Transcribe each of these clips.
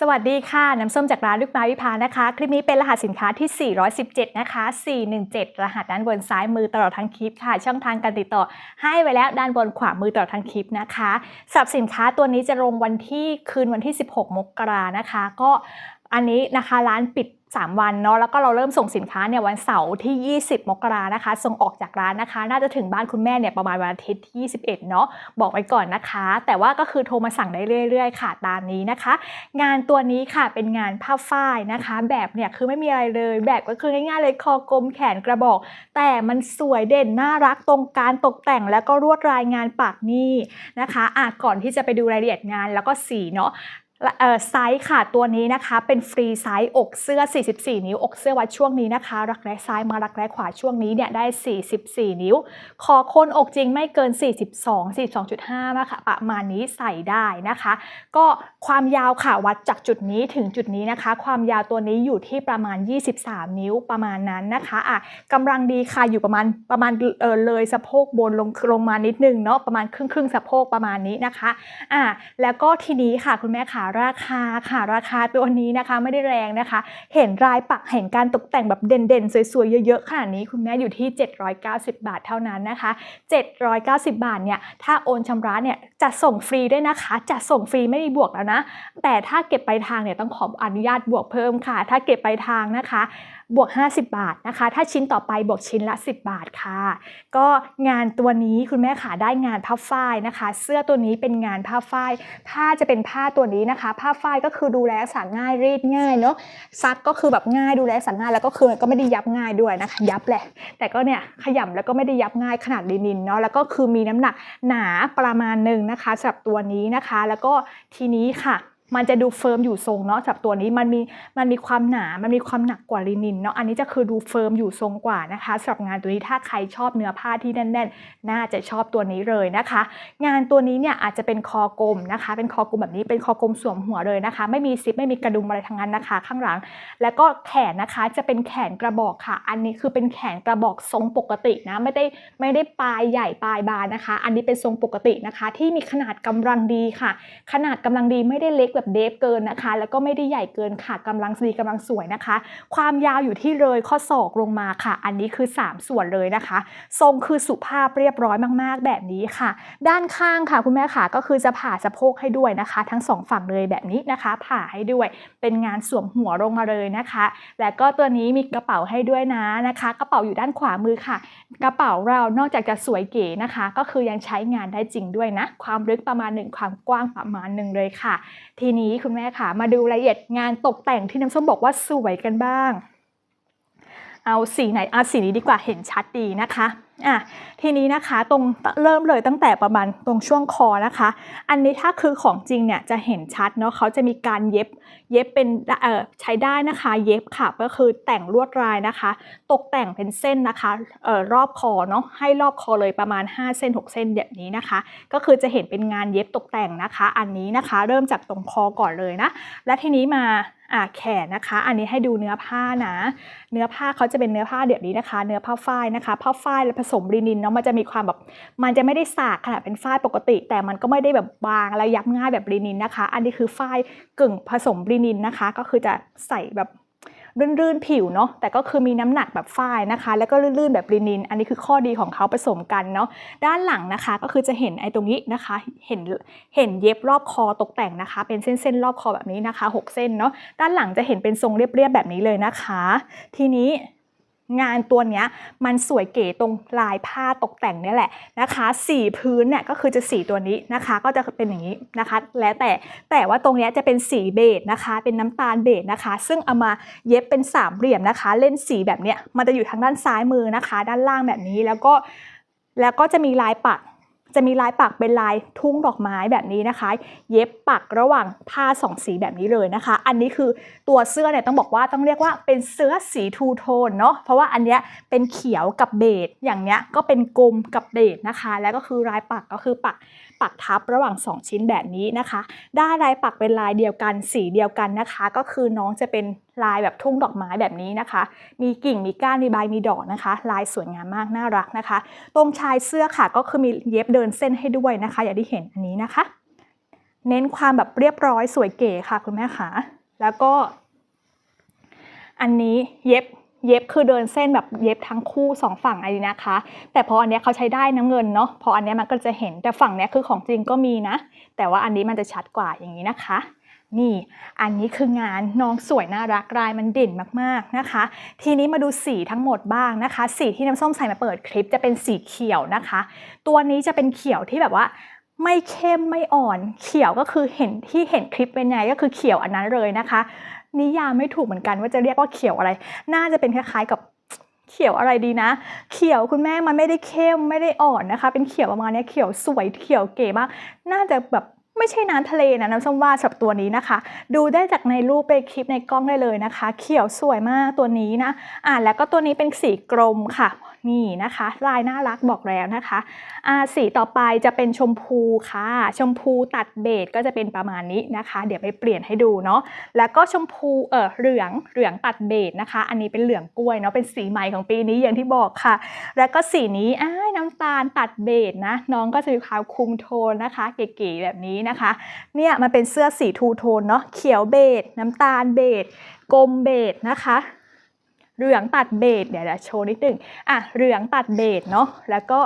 สวัสดีค่ะ น้ำส้มจากร้านลูกไม้วิพานะคะ คลิปนี้เป็นรหัสสินค้าที่ 417 นะคะ 417 รหัสด้านบนซ้ายมือตลอดทั้งคลิปค่ะ ช่องทางการติดต่อ ให้ไว้แล้วด้านบนขวามือตลอดทั้งคลิปนะคะสับสินค้าตัวนี้จะลงวันที่คืนวันที่ 16 มกรานะคะ ก็ อันนี้นะคะร้านปิด 3 วันเนาะแล้วก็เราเริ่มส่งสินค้าเนี่ยวันเสาร์ที่ 20 มกรานะคะ ส่งออกจากร้านนะคะ น่าจะถึงบ้านคุณแม่เนี่ยประมาณวันอาทิตย์ที่ 21 เนาะบอกไว้ก่อนนะคะ แต่ว่าก็คือโทรมาสั่งได้เรื่อยๆ ค่ะตามนี้นะคะ งานตัวนี้ค่ะเป็นงานผ้าฝ้ายนะคะ แบบเนี่ยคือไม่มีอะไรเลย แบบก็คือง่ายๆเลยคอกลมแขนกระบอก แต่มันสวยเด่นน่ารักตรงการตกแต่งแล้วก็รวดลายงานปากนี่นะคะอะก่อนที่จะไปดูรายละเอียดงานแล้วก็สีเนาะ ไซส์ค่ะตัวนี้นะคะเป็นฟรีไซส์อกเสื้อ 44 นิ้ว อกเสื้อวัดช่วงนี้นะคะ รักแร้ซ้ายมารักแร้ขวาช่วงนี้เนี่ยได้ 44 นิ้ว คอโคนอกจริงไม่เกิน 42 42.5นะคะประมาณนี้ใส่ได้นะคะ ก็ความยาวค่ะวัดจากจุดนี้ถึงจุดนี้นะคะ ความยาวตัวนี้อยู่ที่ประมาณ 23 นิ้วประมาณนั้นนะคะอะกำลังดีค่ะอยู่ประมาณประมาณเออเลยสะโพกบนลงลงมานิดนึงเนาะประมาณครึ่งครึ่งสะโพกประมาณนี้นะคะอะแล้วก็ทีนี้ค่ะคุณแม่ขาราคาค่ะราคาตัวนี้นะคะไม่ได้แรงนะคะ เห็นรายปักเห็นการตกแต่งแบบเด่นๆ สวยๆ เยอะๆขนาดนี้คุณแม่อยู่ที่ 790 บาทเท่านั้นนะคะ 790 บาทเนี่ยถ้าโอนชำระเนี่ยจะส่งฟรีด้วยนะคะจะส่งฟรีไม่มีบวกแล้วนะ แต่ถ้าเก็บไปลายทางเนี่ยต้องขออนุญาตบวกเพิ่มค่ะ ถ้าเก็บไปลายทางนะคะบวก 50 บาทนะคะ ถ้าชิ้นต่อไปบวกชิ้นละ 10 บาทค่ะ ก็งานตัวนี้คุณแม่ขาได้งานผ้าฝ้ายนะคะ เสื้อตัวนี้เป็นงานผ้าฝ้าย ผ้าจะเป็นผ้าตัวนี้นะคะ ผ้าฝ้ายก็คือดูแลรักษาง่ายรีดง่ายเนาะ ซักก็คือแบบง่ายดูแลรักษาง่ายแล้วก็คือก็ไม่ได้ยับง่ายด้วยนะคะ ยับแหละ แต่ก็เนี่ยขยำแล้วก็ไม่ได้ยับง่ายขนาดลินินเนาะ แล้วก็คือมีน้ำหนักหนาประมาณหนึ่งนะคะสำหรับตัวนี้นะคะ แล้วก็ทีนี้ค่ะ มันจะดูเฟิร์มอยู่ทรงเนาะสำหรับตัวนี้มันมีมันมีความหนา มันมีความหนักกว่าลินินเนาะอันนี้จะคือดูเฟิร์มอยู่ทรงกว่านะคะสำหรับงานตัวนี้ถ้าใครชอบเนื้อผ้าที่แน่นๆ น่าจะชอบตัวนี้เลยนะคะ งานตัวนี้เนี่ยอาจจะเป็นคอกลมนะคะ เป็นคอกลมแบบนี้เป็นคอกลมสวมหัวเลยนะคะ ไม่มีซิปไม่มีกระดุมอะไรทั้งนั้นนะคะ ข้างหลัง แล้วก็แขนนะคะจะเป็นแขนกระบอกค่ะ อันนี้คือเป็นแขนกระบอกทรงปกตินะไม่ได้ไม่ได้ปลายใหญ่ปลายบานนะคะ อันนี้เป็นทรงปกตินะคะ ที่มีขนาดกำลังดีค่ะ ขนาดกำลังดีไม่ได้เล็กแบบเดฟเกินนะคะ แล้วก็ไม่ได้ใหญ่เกินค่ะกำลังดีกำลังสวยนะคะ ความยาวอยู่ที่เลยข้อศอกลงมาค่ะ อันนี้คือ 3 ส่วนเลยนะคะ ทรงคือสุภาพเรียบร้อยมาก ๆ แบบนี้ค่ะ ด้านข้างค่ะคุณแม่ค่ะก็คือจะผ่าสะโพกให้ด้วยนะคะ ทั้งสองฝั่งเลยแบบนี้นะคะ ผ่าให้ด้วยเป็นงานสวมหัวลงมาเลยนะคะ แล้วก็ตัวนี้มีกระเป๋าให้ด้วยนะนะคะ กระเป๋าอยู่ด้านขวามือค่ะ กระเป๋าเรานอกจากจะสวยเก๋นะคะ ก็คือยังใช้งานได้จริงด้วยนะ ความลึกประมาณหนึ่งความกว้างประมาณหนึ่งเลยค่ะ ทีีนี้คุณแม่ค่ะมาดูรายละเอียดงานตกแต่งที่น้ำส้มบอกว่าสวยกันบ้าง เอาสีไหนเอาสีนี้ดีกว่าเห็นชัดดีนะคะ อะทีนี้นะคะตรงเริ่มเลยตั้งแต่ประมาณตรงช่วงคอนะคะ อันนี้ถ้าคือของจริงเนี่ยจะเห็นชัดเนาะเขาจะมีการเย็บเย็บเป็นเอ่อใช้ได้นะคะ เย็บค่ะก็คือแต่งลวดลายนะคะ ตกแต่งเป็นเส้นนะคะเอ่อรอบคอเนาะให้รอบคอเลยประมาณ 5 เส้น 6 เส้นแบบนี้นะคะ ก็คือจะเห็นเป็นงานเย็บตกแต่งนะคะ อันนี้นะคะ เริ่มจากตรงคอก่อนเลยนะ และทีนี้มาอ่าแขนนะคะ อันนี้ให้ดูเนื้อผ้านะ เนื้อผ้าเขาจะเป็นเนื้อผ้าแบบนี้นะคะ เนื้อผ้าฝ้ายนะคะ ผ้าฝ้ายและผสมลินินเนาะมันจะมีความแบบมันจะไม่ได้สากขนาดเป็นฝ้ายปกติ แต่มันก็ไม่ได้แบบบางและยับง่ายแบบลินินนะคะ อันนี้คือฝ้ายกึ่งผสมลินินนะคะ ก็คือจะใส่แบบรื่นๆผิวเนาะแต่ก็คือมีน้ำหนักแบบฝ้ายนะคะ แล้วก็ลื่นๆแบบลินิน อันนี้คือข้อดีของเขาผสมกันเนาะด้านหลังนะคะก็คือจะเห็นไอ้ตรงนี้นะคะ เห็นเห็นเย็บรอบคอตกแต่งนะคะ เป็นเส้นๆรอบคอแบบนี้นะคะ 6 เส้นเนาะด้านหลังจะเห็นเป็นทรงเรียบๆแบบนี้เลยนะคะ ทีนี้ งานตัวเนี้ยมันสวยเก๋ตรงลายผ้าตกแต่งนี่แหละนะคะ สีพื้นเนี่ยก็คือจะสีตัวนี้นะคะ ก็จะเป็นอย่างนี้นะคะ แล้วแต่แต่ว่าตรงนี้จะเป็นสีเบจนะคะ เป็นน้ำตาลเบจนะคะ ซึ่งเอามาเย็บเป็นสามเหลี่ยมนะคะ เล่นสีแบบเนี้ยมันจะอยู่ทางด้านซ้ายมือนะคะ ด้านล่างแบบนี้แล้วก็แล้วก็จะมีลายปัก จะมีลายปักเป็นลายทุ่งดอกไม้แบบนี้นะคะ เย็บปักระหว่างผ้าสองสีแบบนี้เลยนะคะ อันนี้คือตัวเสื้อเนี่ยต้องบอกว่าต้องเรียกว่าเป็นเสื้อสีทูโทนเนาะเพราะว่าอันเนี้ยเป็นเขียวกับเบจอย่างเนี้ยก็เป็นกลมกับเบจนะคะ แล้วก็คือลายปักก็คือปัก ปักทับระหว่างสองชิ้นแบบนี้นะคะ ได้ลายปักเป็นลายเดียวกันสีเดียวกันนะคะ ก็คือน้องจะเป็นลายแบบทุ่งดอกไม้แบบนี้นะคะ มีกิ่งมีก้านมีใบมีดอกนะคะ ลายสวยงามมากน่ารักนะคะ ตรงชายเสื้อค่ะก็คือมีเย็บเดินเส้นให้ด้วยนะคะ อย่างที่เห็นอันนี้นะคะ เน้นความแบบเรียบร้อยสวยเก๋ค่ะคุณแม่ขาแล้วก็ อันนี้เย็บ เย็บคือเดินเส้นแบบเย็บทั้งคู่สองฝั่งอันนี้นะคะ แต่พออันเนี้ยเขาใช้ได้น้ำเงินเนาะพออันเนี้ยมันก็จะเห็นแต่ฝั่งเนี้ยคือของจริงก็มีนะ แต่ว่าอันนี้มันจะชัดกว่าอย่างนี้นะคะ นี่ อันนี้คืองานน้องสวยน่ารักลายมันเด่นมากๆนะคะ ทีนี้มาดูสีทั้งหมดบ้างนะคะ สีที่น้ำส้มใส่มาเปิดคลิปจะเป็นสีเขียวนะคะ ตัวนี้จะเป็นเขียวที่แบบว่าไม่เข้มไม่อ่อน เขียวก็คือเห็นที่เห็นคลิปเป็นไงก็คือเขียวอันนั้นเลยนะคะ นิยามไม่ถูกเหมือนกันว่าจะเรียกว่าเขียวอะไร น่าจะเป็นคล้ายๆกับเขียวอะไรดีนะ เขียวคุณแม่มันไม่ได้เข้มไม่ได้อ่อนนะคะ เป็นเขียวประมาณนี้เขียวสวยเขียวเก๋มาก น่าจะแบบไม่ใช่น้ำทะเลนะน้ำส้มว่าสำหรับตัวนี้นะคะ ดูได้จากในรูปไปคลิปในกล้องได้เลยนะคะ เขียวสวยมากตัวนี้นะอ่าแล้วก็ตัวนี้เป็นสีกรมค่ะ นี่นะคะลายน่ารักบอกแล้วนะคะอ่าสีต่อไปจะเป็นชมพูค่ะ ชมพูตัดเบสก็จะเป็นประมาณนี้นะคะ เดี๋ยวไปเปลี่ยนให้ดูเนาะแล้วก็ชมพูเออเหลืองเหลืองตัดเบสนะคะ อันนี้เป็นเหลืองกล้วยเนาะเป็นสีใหม่ของปีนี้อย่างที่บอกค่ะ แล้วก็สีนี้อ้ายน้ำตาลตัดเบสนะ น้องก็จะมีความคุมโทนนะคะ เก๋ๆแบบนี้นะคะ เนี่ยมันเป็นเสื้อสีทูโทนเนาะเขียวเบสน้ำตาลเบสกลมเบสนะคะ เหลืองตัดเบสเดี๋ยวเดี๋ยวโชว์นิดนึงอะเหลืองตัดเบสเนาะแล้วก็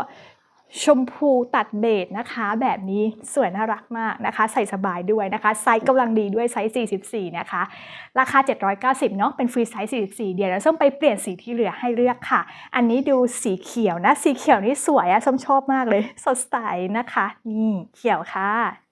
ชมพูตัดเบสนะคะ แบบนี้สวยน่ารักมากนะคะ ใส่สบายด้วยนะคะ ไซส์กำลังดีด้วยไซส์ 44 นะคะ ราคา 790 เนาะเป็นฟรีไซส์ 44 เดี๋ยวเราส้มไปเปลี่ยนสีที่เหลือให้เลือกค่ะ อันนี้ดูสีเขียวนะ สีเขียวนี่สวยอะส้มชอบมากเลย สดใสนะคะ นี่เขียวค่ะ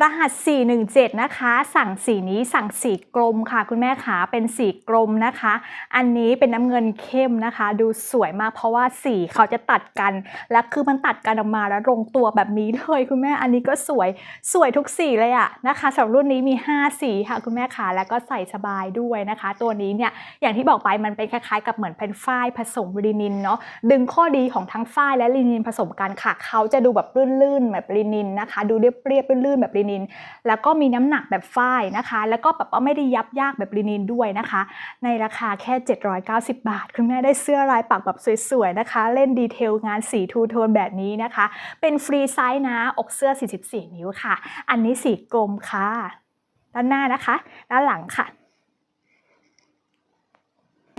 รหัส 417 นะคะ สั่งสีนี้สั่งสีกลมค่ะ คุณแม่ขาเป็นสีกลมนะคะ อันนี้เป็นน้ำเงินเข้มนะคะ ดูสวยมากเพราะว่าสีเขาจะตัดกัน และคือมันตัดกันออกมาแล้วลงตัวแบบนี้เลยคุณแม่อันนี้ก็สวยสวยทุกสีเลยอะนะคะสำหรับรุ่นนี้มี 5 สีค่ะ คุณแม่ขาแล้วก็ใส่สบายด้วยนะคะ ตัวนี้เนี่ยอย่างที่บอกไปมันเป็นคล้ายๆ กับเหมือนเป็นฝ้ายผสมลินินเนาะดึงข้อดีของทั้งฝ้ายและลินินผสมกันค่ะ เขาจะดูแบบลื่นๆแบบลินินนะคะ ดูเรียบๆลื่นๆแบบลินิน แล้วก็มีน้ำหนักแบบฝ้ายนะคะ แล้วก็แบบว่าไม่ได้ยับยากแบบลินินด้วยนะคะ ในราคาแค่ 790 บาท คุณแม่ได้เสื้อลายปักแบบสวยๆนะคะ เล่นดีเทลงานสีทูโทนแบบนี้นะคะ เป็นฟรีไซส์นะอกเสื้อ 44 นิ้วค่ะ อันนี้สีกลมค่ะ ด้านหน้านะคะ ด้านหลังค่ะ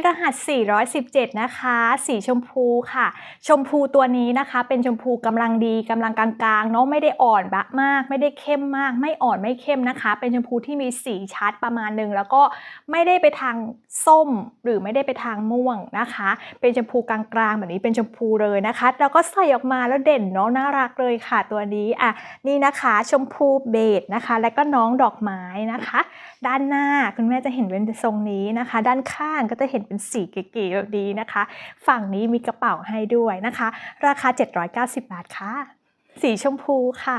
รหัส 417 นะคะ สีชมพูค่ะ ชมพูตัวนี้นะคะ เป็นชมพูกำลังดีกำลังกลางๆเนาะไม่ได้อ่อนบะมาก ไม่ได้เข้มมาก ไม่อ่อนไม่เข้มนะคะ เป็นชมพูที่มีสีชัดประมาณหนึ่งแล้วก็ไม่ได้ไปทางส้ม หรือไม่ได้ไปทางม่วงนะคะ เป็นชมพูกลางๆแบบนี้เป็นชมพูเลยนะคะ แล้วก็ใส่ออกมาแล้วเด่นเนาะน่ารักเลยค่ะตัวนี้อะนี่นะคะชมพูเบจนะคะ แล้วก็น้องดอกไม้นะคะ ด้านหน้าคุณแม่จะเห็นเป็นทรงนี้นะคะ ด้านข้างก็จะเห็นเป็นสีเก๋ๆแบบนี้นะคะ ฝั่งนี้มีกระเป๋าให้ด้วยนะคะ ราคา 790 บาทค่ะ สีชมพูค่ะ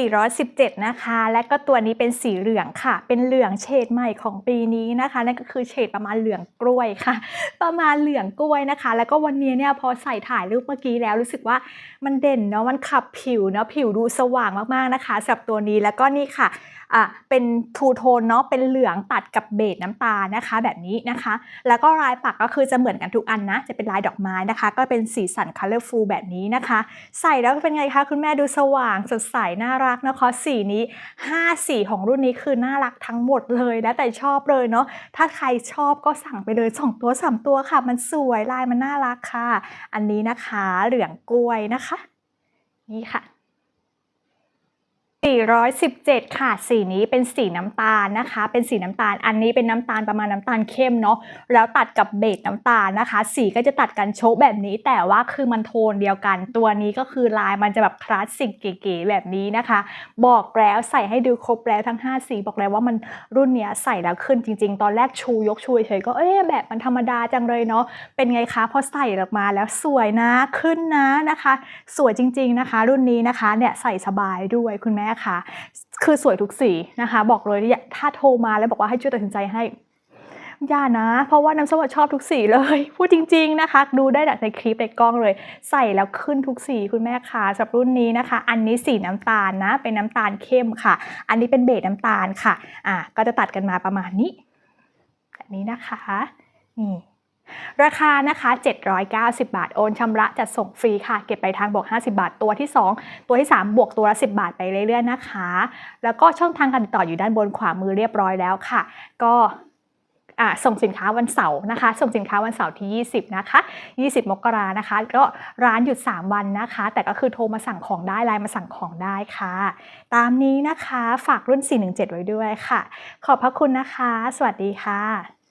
417 นะคะ และก็ตัวนี้เป็นสีเหลืองค่ะ เป็นเหลืองเฉดใหม่ของปีนี้นะคะ นั่นก็คือเฉดประมาณเหลืองกล้วยค่ะ ประมาณเหลืองกล้วยนะคะ แล้วก็วันนี้เนี่ยพอใส่ถ่ายรูปเมื่อกี้แล้วรู้สึกว่ามันเด่นเนาะ มันขับผิวเนาะ ผิวดูสว่างมากๆนะคะสำหรับตัวนี้ แล้วก็นี่ค่ะ อะเป็นทูโทนเนาะเป็นเหลืองตัดกับเบจน้ำตาลนะคะ แบบนี้นะคะ แล้วก็ลายปักก็คือจะเหมือนกันทุกอันนะ จะเป็นลายดอกไม้นะคะ ก็เป็นสีสัน colorful แบบนี้นะคะ ใส่แล้วเป็นไงคะ คุณแม่ดูสว่างสดใสน่ารักนะคะสีนี้ 5 สีของรุ่นนี้คือน่ารักทั้งหมดเลยแล้วแต่ชอบเลยเนาะถ้าใครชอบก็สั่งไปเลย 2 ตัว 3 ตัวค่ะ มันสวยลายมันน่ารักค่ะ อันนี้นะคะเหลืองกล้วยนะคะ นี่ค่ะ 417 ค่ะ สีนี้เป็นสีน้ำตาลนะคะ เป็นสีน้ำตาล อันนี้เป็นน้ำตาลประมาณน้ำตาลเข้มเนาะ แล้วตัดกับเบจน้ำตาลนะคะ สีก็จะตัดกันโชกแบบนี้ แต่ว่าคือมันโทนเดียวกัน ตัวนี้ก็คือลายมันจะแบบคลาสสิกเก๋ๆแบบนี้นะคะ บอกแล้วใส่ให้ดูครบแล้วทั้ง 5 สีบอกแล้วว่ามันรุ่นเนี้ยใส่แล้วขึ้นจริง ๆ ตอนแรกชูยกชูเฉยก็เอ๊ะแบบมันธรรมดาจังเลยเนาะ เป็นไงคะพอใส่ออกมาแล้วสวยนะ ขึ้นนะนะคะ สวยจริง ๆนะคะ รุ่นนี้นะคะ เนี่ยใส่สบายด้วยคุณแม่ค่ะคือสวยทุกสีนะคะ บอกเลยถ้าโทรมาแล้วบอกว่าให้ช่วยตัดสินใจให้อย่านะ เพราะว่าน้ำส้มชอบทุกสีเลย พูดจริง ๆนะคะ ดูได้จากในคลิปในกล้องเลย ใส่แล้วขึ้นทุกสีคุณแม่ค่ะสำหรับรุ่นนี้นะคะ อันนี้สีน้ำตาลนะ เป็นน้ำตาลเข้มค่ะ อันนี้เป็นเบจน้ำตาลค่ะ อะก็จะตัดกันมาประมาณนี้แบบนี้นะคะนี่ ราคานะคะ 790 บาท โอนชำระจัดส่งฟรีค่ะ เก็บไปทางบวก 50 บาท ตัวที่ 2 ตัวที่ 3 บวกตัวละ 10 บาทไปเรื่อยๆนะคะ แล้วก็ช่องทางการติดต่ออยู่ด้านบนขวามือเรียบร้อยแล้วค่ะ ก็ส่งสินค้าวันเสาร์นะคะ ส่งสินค้าวันเสาร์ที่ 20 นะคะ 20 มกรานะคะ ก็ร้านหยุด 3 วันนะคะ แต่ก็คือโทรมาสั่งของได้ ไลน์มาสั่งของได้ค่ะ ตามนี้นะคะ ฝากรุ่น 417 ไว้ด้วยค่ะ ขอบพระคุณนะคะ สวัสดีค่ะ